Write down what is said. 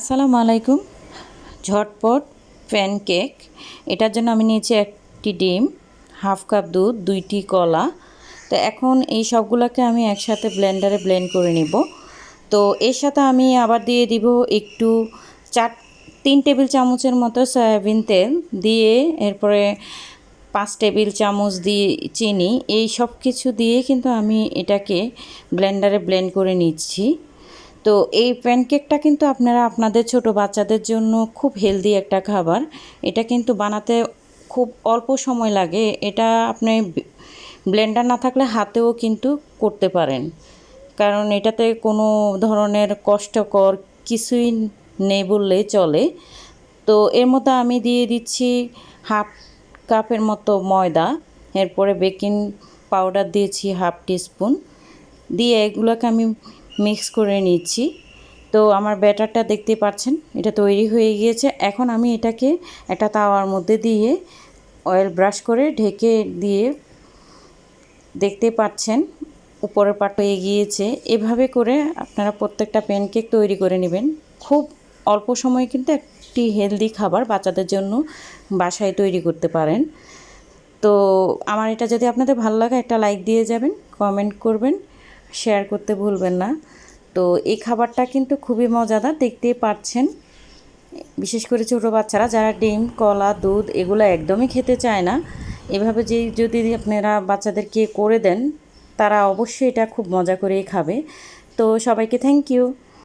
আসসালামু আলাইকুম। ঝটপট প্যানকেক। এটার জন্য আমি নিয়েছি একটি ডিম, হাফ কাপ দুধ, দুইটি কলা। তো এখন এই সবগুলোকে আমি একসাথে ব্লেন্ডারে ব্লেন্ড করে নিব। তো এর সাথে আমি আবার দিয়ে দিব একটু চার, তিন টেবিল চামচের মতো সয়াবিন তেল দিয়ে এরপরে পাঁচ টেবিল চামচ দিয়ে চিনি, এই সব কিছু দিয়ে কিন্তু আমি এটাকে ব্লেন্ডারে ব্লেন্ড করে নিচ্ছি। তো এই প্যানকেকটা কিন্তু আপনারা আপনাদের ছোট বাচ্চাদের জন্য খুব হেলদি একটা খাবার। এটা কিন্তু বানাতে খুব অল্প সময় লাগে। এটা আপনি ব্লেন্ডার না থাকলে হাতেও কিন্তু করতে পারেন। কারণ এটাতে কোনো ধরনের কষ্টকর কিছুই নেই বললে চলে। তো এর মতো আমি দিয়ে দিচ্ছি হাফ কাপের মতো ময়দা। এরপরে বেকিং পাউডার দিয়েছি হাফ টিস্পুন দিয়ে এগুলোকে আমি মিক্স করে নিচ্ছি। তো আমার ব্যাটারটা দেখতে পাচ্ছেন, এটা তৈরি হয়ে গিয়েছে। এখন আমি এটাকে একটা তাওয়ার মধ্যে দিয়ে অয়েল ব্রাশ করে ঢেকে দিয়ে দেখতে পাচ্ছেন, উপরের পাট হয়ে গিয়েছে। এভাবে করে আপনারা প্রত্যেকটা প্যানকেক তৈরি করে নেবেন। খুব অল্প সময়ে কিন্তু একটি হেলদি খাবার বাচ্চাদের জন্য বাসায় তৈরি করতে পারেন। তো আমার এটা যদি আপনাদের ভালো লাগে একটা লাইক দিয়ে যাবেন কমেন্ট করবেন। শেয়ার করতে ভুলবেন না। তো এই খাবারটা কিন্তু খুবই মজাদার, দেখতেই পাচ্ছেন। বিশেষ করে ছোটো বাচ্চারা যারা ডিম, কলা, দুধ এগুলো একদমই খেতে চায় না। এভাবে যে যদি আপনারা বাচ্চাদেরকে করে দেন, তারা অবশ্যই এটা খুব মজা করেই খাবে। তো সবাইকে থ্যাংক ইউ